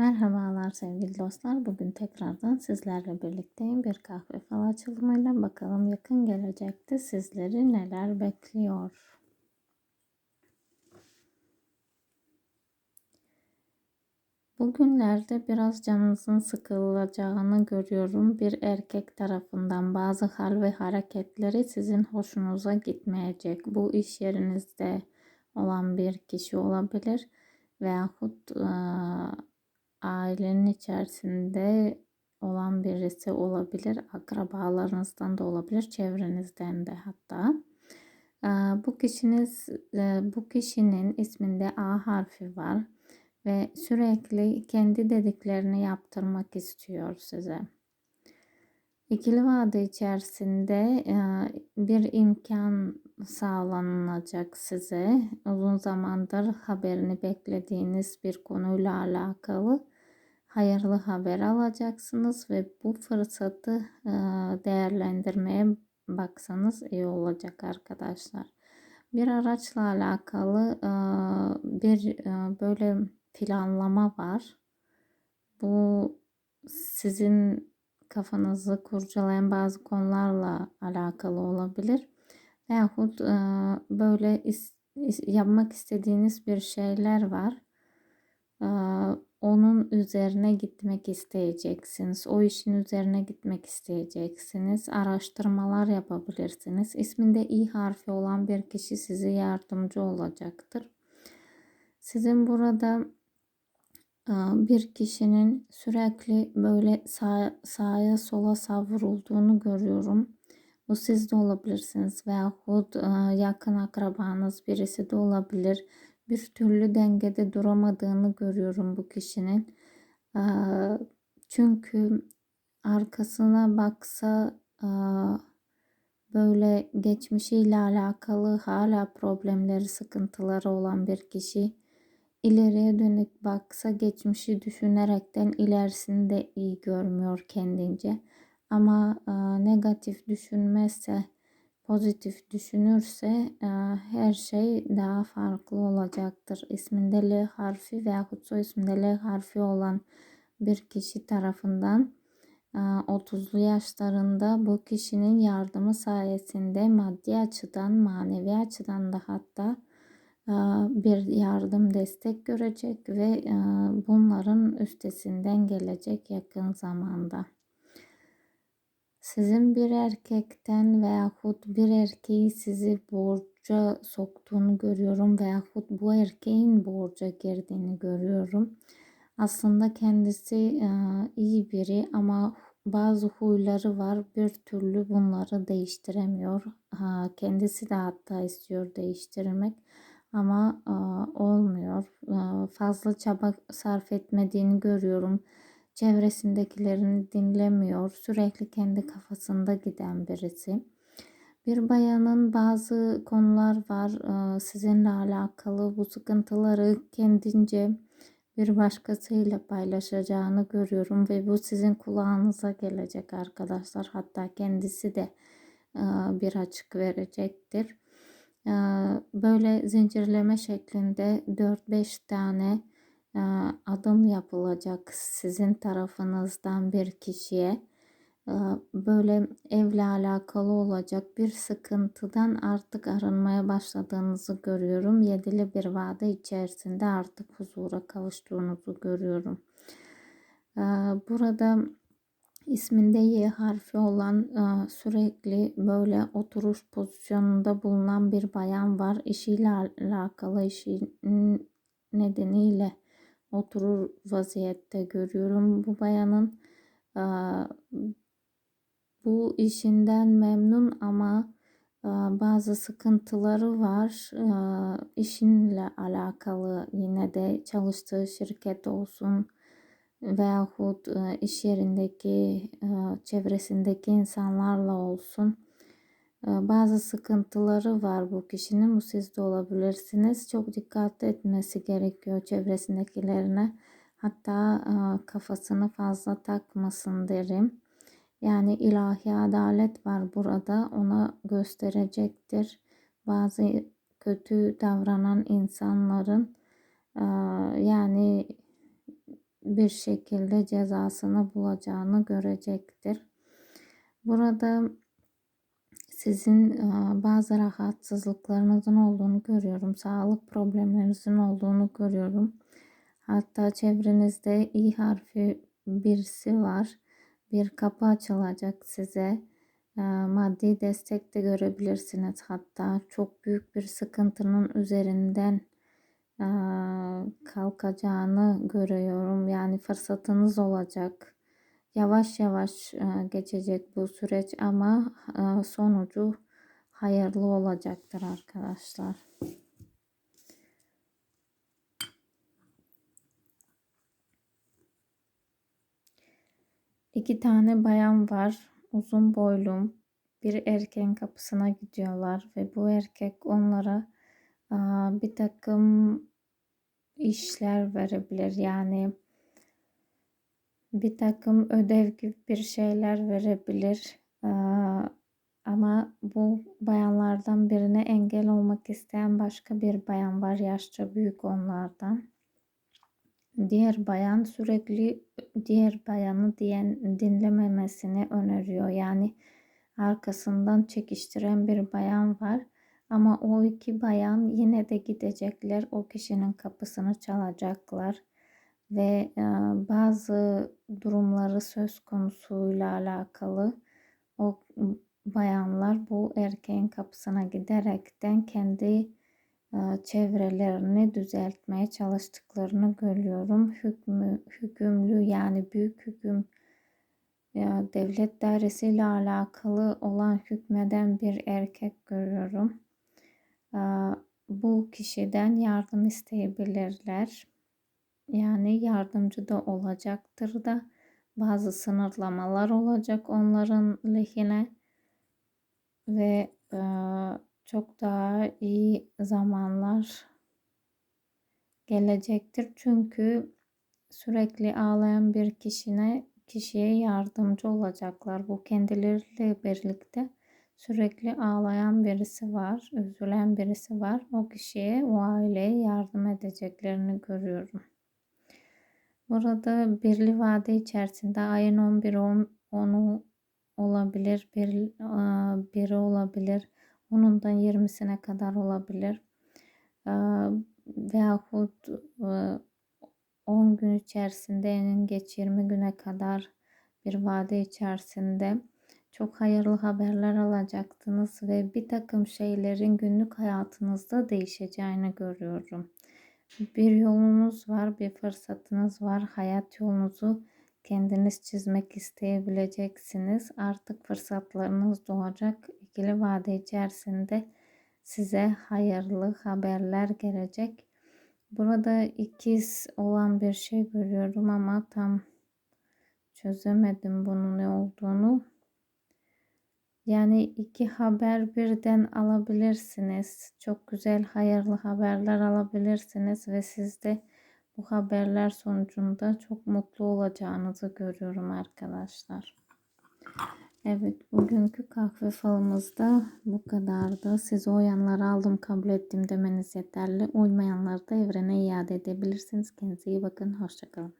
Merhabalar sevgili dostlar. Bugün tekrardan sizlerle birlikteyim. Bir kahve fal açılımıyla bakalım yakın gelecekte sizleri neler bekliyor. Bugünlerde biraz canınızın sıkılacağını görüyorum. Bir erkek tarafından bazı hal ve hareketleri sizin hoşunuza gitmeyecek. Bu iş yerinizde olan bir kişi olabilir veyahut ailenin içerisinde olan birisi olabilir. Akrabalarınızdan da olabilir, çevrenizden de hatta. Bu kişiniz bu kişinin isminde A harfi var ve sürekli kendi dediklerini yaptırmak istiyor size. İkili vade içerisinde bir imkan sağlanacak size. Uzun zamandır haberini beklediğiniz bir konuyla alakalı hayırlı haber alacaksınız ve bu fırsatı değerlendirmeye baksanız iyi olacak arkadaşlar. Bir araçla alakalı bir böyle planlama var. Bu sizin kafanızı kurcalayan bazı konularla alakalı olabilir. Veyahut böyle yapmak istediğiniz bir şeyler var onun üzerine gitmek isteyeceksiniz. O işin üzerine gitmek isteyeceksiniz. Araştırmalar yapabilirsiniz. İsminde i harfi olan bir kişi size yardımcı olacaktır. Sizin burada bir kişinin sürekli böyle sağ, sağa sola savrulduğunu görüyorum. Bu siz de olabilirsiniz veyahut yakın akrabanız birisi de olabilir bir türlü dengede duramadığını görüyorum bu kişinin. Çünkü arkasına baksa böyle geçmişiyle alakalı hala problemleri, sıkıntıları olan bir kişi ileriye dönük baksa geçmişi düşünerekten ilerisini de iyi görmüyor kendince. Ama negatif düşünmezse pozitif düşünürse e, her şey daha farklı olacaktır. İsminde L harfi veya soy isminde L harfi olan bir kişi tarafından 30'lu e, yaşlarında bu kişinin yardımı sayesinde maddi açıdan manevi açıdan da hatta e, bir yardım destek görecek ve bunların üstesinden gelecek yakın zamanda. Sizin bir erkekten veyahut bir erkeği sizi borca soktuğunu görüyorum veyahut bu erkeğin borca girdiğini görüyorum. Aslında kendisi iyi biri ama bazı huyları var bir türlü bunları değiştiremiyor. kendisi de hatta istiyor değiştirmek ama olmuyor. Fazla çaba sarf etmediğini görüyorum çevresindekilerini dinlemiyor, sürekli kendi kafasında giden birisi. Bir bayanın bazı konular var sizinle alakalı bu sıkıntıları kendince bir başkasıyla paylaşacağını görüyorum ve bu sizin kulağınıza gelecek arkadaşlar. Hatta kendisi de bir açık verecektir. Böyle zincirleme şeklinde 4-5 tane adım yapılacak sizin tarafınızdan bir kişiye böyle evle alakalı olacak bir sıkıntıdan artık arınmaya başladığınızı görüyorum. Yedili bir vade içerisinde artık huzura kavuştuğunuzu görüyorum. Burada isminde Y harfi olan sürekli böyle oturuş pozisyonunda bulunan bir bayan var. İşiyle alakalı işin nedeniyle oturur vaziyette görüyorum bu bayanın. Bu işinden memnun ama bazı sıkıntıları var. İşinle alakalı yine de çalıştığı şirket olsun veyahut iş yerindeki çevresindeki insanlarla olsun ee, bazı sıkıntıları var bu kişinin. Bu siz de olabilirsiniz. Çok dikkatli etmesi gerekiyor çevresindekilerine. Hatta e, kafasını fazla takmasın derim. Yani ilahi adalet var burada. Ona gösterecektir. Bazı kötü davranan insanların e, yani bir şekilde cezasını bulacağını görecektir. Burada sizin e, bazı rahatsızlıklarınızın olduğunu görüyorum. Sağlık problemlerinizin olduğunu görüyorum. Hatta çevrenizde i harfi birisi var. Bir kapı açılacak size. E, maddi destek de görebilirsiniz. Hatta çok büyük bir sıkıntının üzerinden kalkacağını görüyorum. Yani fırsatınız olacak. Yavaş yavaş geçecek bu süreç ama sonucu hayırlı olacaktır arkadaşlar. İki tane bayan var. Uzun boylum. Bir erkeğin kapısına gidiyorlar ve bu erkek onlara bir takım işler verebilir. Yani bir takım ödev gibi bir şeyler verebilir. Ama bu bayanlardan birine engel olmak isteyen başka bir bayan var. Yaşça büyük onlardan. Diğer bayan sürekli diğer bayanı diyen, dinlememesini öneriyor. Yani arkasından çekiştiren bir bayan var. Ama o iki bayan yine de gidecekler. O kişinin kapısını çalacaklar ve e, bazı durumları söz konusuyla alakalı o bayanlar bu erkeğin kapısına giderekten kendi e, çevrelerini düzeltmeye çalıştıklarını görüyorum. Hükmü, hükümlü yani büyük hüküm ya devlet dairesiyle alakalı olan hükmeden bir erkek görüyorum. Bu kişiden yardım isteyebilirler. Yani yardımcı da olacaktır da bazı sınırlamalar olacak onların lehine ve çok daha iyi zamanlar gelecektir. Çünkü sürekli ağlayan bir kişine kişiye yardımcı olacaklar. Bu kendileriyle birlikte sürekli ağlayan birisi var, üzülen birisi var. O kişiye, o aileye yardım edeceklerini görüyorum. Burada birli vade içerisinde ayın 11 10'u olabilir, bir, biri olabilir. Onundan 20'sine kadar olabilir. Veyahut 10 gün içerisinde en geç 20 güne kadar bir vade içerisinde çok hayırlı haberler alacaktınız ve bir takım şeylerin günlük hayatınızda değişeceğini görüyorum. Bir yolunuz var, bir fırsatınız var. Hayat yolunuzu kendiniz çizmek isteyebileceksiniz. Artık fırsatlarınız doğacak. İkili vade içerisinde size hayırlı haberler gelecek. Burada ikiz olan bir şey görüyorum ama tam çözemedim bunun ne olduğunu. Yani iki haber birden alabilirsiniz. Çok güzel hayırlı haberler alabilirsiniz ve siz de bu haberler sonucunda çok mutlu olacağınızı görüyorum arkadaşlar. Evet bugünkü kahve falımızda bu kadardı. Size uyanları aldım kabul ettim demeniz yeterli. Uymayanları da evrene iade edebilirsiniz. Kendinize iyi bakın. Hoşçakalın.